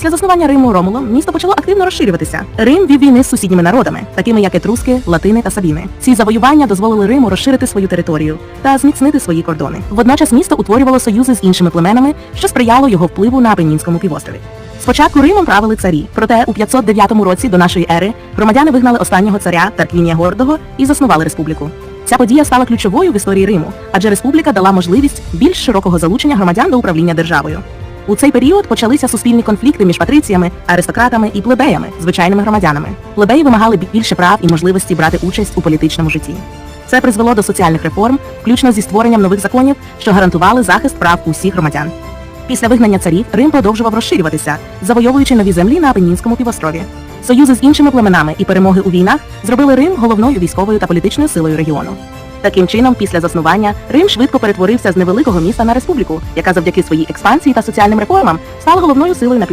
Після заснування Риму Ромулом місто почало активно розширюватися. Рим вів війни з сусідніми народами, такими як етруски, латини та сабіни. Ці завоювання дозволили Риму розширити свою територію та зміцнити свої кордони. Водночас місто утворювало союзи з іншими племенами, що сприяло його впливу на Апеннінському півострові. Спочатку Римом правили царі, проте у 509 році до нашої ери громадяни вигнали останнього царя Тарквінія Гордого і заснували республіку. Ця подія стала ключовою в історії Риму, адже республіка дала можливість більш широкого залучення громадян до управління державою. У цей період почалися суспільні конфлікти між патриціями, аристократами і плебеями, звичайними громадянами. Плебеї вимагали більше прав і можливості брати участь у політичному житті. Це призвело до соціальних реформ, включно зі створенням нових законів, що гарантували захист прав усіх громадян. Після вигнання царів Рим продовжував розширюватися, завойовуючи нові землі на Апеннінському півострові. Союзи з іншими племенами і перемоги у війнах зробили Рим головною військовою та політичною силою регіону. Таким чином, після заснування Рим швидко перетворився з невеликого міста на республіку, яка завдяки своїй експансії та соціальним реформам стала головною силою на півострові.